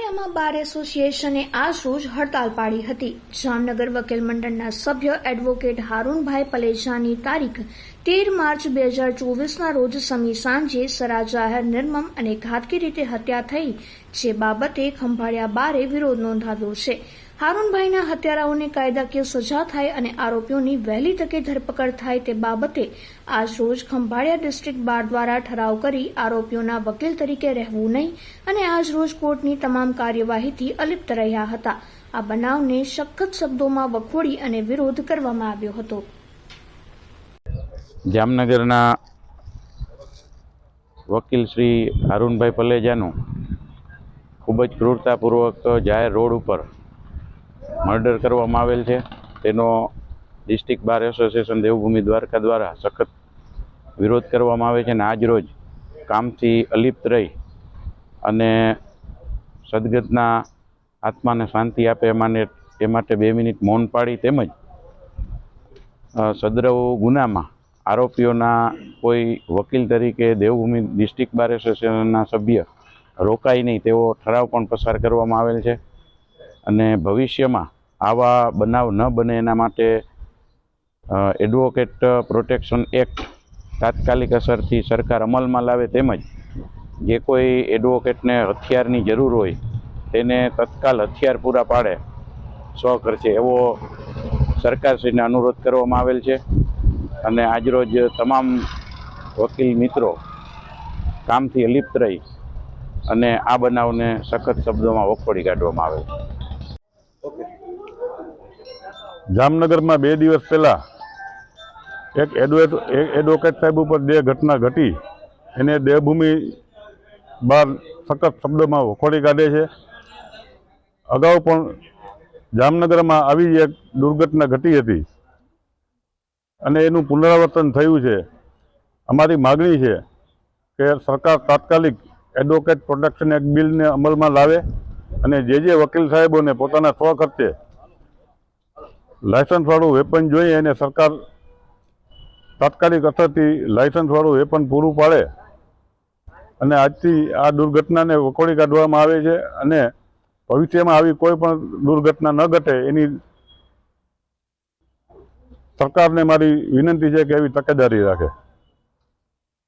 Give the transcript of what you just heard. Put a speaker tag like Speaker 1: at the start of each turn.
Speaker 1: ખંભાળિયામાં બાર એસોસિએશને આજ રોજ હડતાલ પાડી હતી. જામનગર વકીલ મંડળના સભ્ય એડવોકેટ હારૂનભાઈ પલેજાની તારીખ તેર માર્ચ બે હજાર ચોવીસના રોજ સમી સાંજે સરા જાહેર નિર્મમ અને ઘાતકી રીતે હત્યા થઈ, જે બાબતે ખંભાળિયા બારે વિરોધ નોંધાવ્યો છે. હારૂનભાઈના હત્યારાઓને કાયદાકીય સજા થાય અને આરોપીઓની વહેલી તકે ધરપકડ થાય તે બાબતે આજરોજ ખંભાળિયા ડિસ્ટ્રિક્ટ બાર દ્વારા ઠરાવ કરી આરોપીઓના વકીલ તરીકે રહેવું નહીં અને આજરોજ કોર્ટની તમામ કાર્યવાહીથી અલિપ્ત રહ્યા હતા. આ બનાવને સખત શબ્દોમાં વખોડી અને વિરોધ કરવામાં આવ્યો હતો.
Speaker 2: જામનગરના વકીલ શ્રી હારૂનભાઈ પલેજાનું ખૂબ જ ક્રૂરતાપૂર્વક જાહેર રોડ ઉપર મર્ડર કરવામાં આવેલ છે. તેનો district bar association Devbhumi Dwarka દ્વારા સખત વિરોધ કરવામાં આવે છે અને આજ રોજ કામથી અલિપ્ત રહી અને સદગતના આત્માને શાંતિ આપે માટે એ માટે બે મિનિટ મૌન પાડી તેમજ સદ્રવ ગુનામાં આરોપીઓના કોઈ વકીલ તરીકે દેવભૂમિ ડિસ્ટ્રિક્ટ બાર એસોસિએશનના સભ્ય રોકાય નહીં તેવો ઠરાવ પણ પસાર કરવામાં આવેલ છે. અને ભવિષ્યમાં આવા બનાવ ન બને એના માટે એડવોકેટ પ્રોટેક્શન એક્ટ તાત્કાલિક અસરથી સરકાર અમલમાં લાવે તેમજ જે કોઈ એડવોકેટને હથિયારની જરૂર હોય તેને તત્કાલ હથિયાર પૂરા પાડે સો કરશે એવો સરકારશ્રીને અનુરોધ કરવામાં આવેલ છે અને આજરોજ તમામ વકીલ મિત્રો કામથી અલિપ્ત રહી અને આ બનાવને સખત શબ્દોમાં વખોડી કાઢવામાં આવે છે
Speaker 3: જામનગરમાં બે દિવસ પહેલાં એક એડવોકેટ એક એડવોકેટ સાહેબ ઉપર જે ઘટના ઘટી, એને દેવભૂમિ બહાર સખત શબ્દોમાં વખોડી કાઢે છે. અગાઉ પણ જામનગરમાં આવી એક દુર્ઘટના ઘટી હતી અને એનું પુનરાવર્તન થયું છે. અમારી માગણી છે કે સરકાર તાત્કાલિક એડવોકેટ પ્રોટેક્શન એક્ટ બિલને અમલમાં લાવે અને જે જે વકીલ સાહેબોને પોતાના સ્વખર્ચે લાયસન્સવાળું વેપન જોઈએ અને સરકાર તાત્કાલિક અસરથી લાયસન્સવાળું વેપન પૂરું પાડે. અને આજથી આ દુર્ઘટનાને વખોડી કાઢવામાં આવે છે અને ભવિષ્યમાં આવી કોઈ પણ દુર્ઘટના ન ઘટે એની સરકારને મારી વિનંતી છે કે એવી તકેદારી રાખે.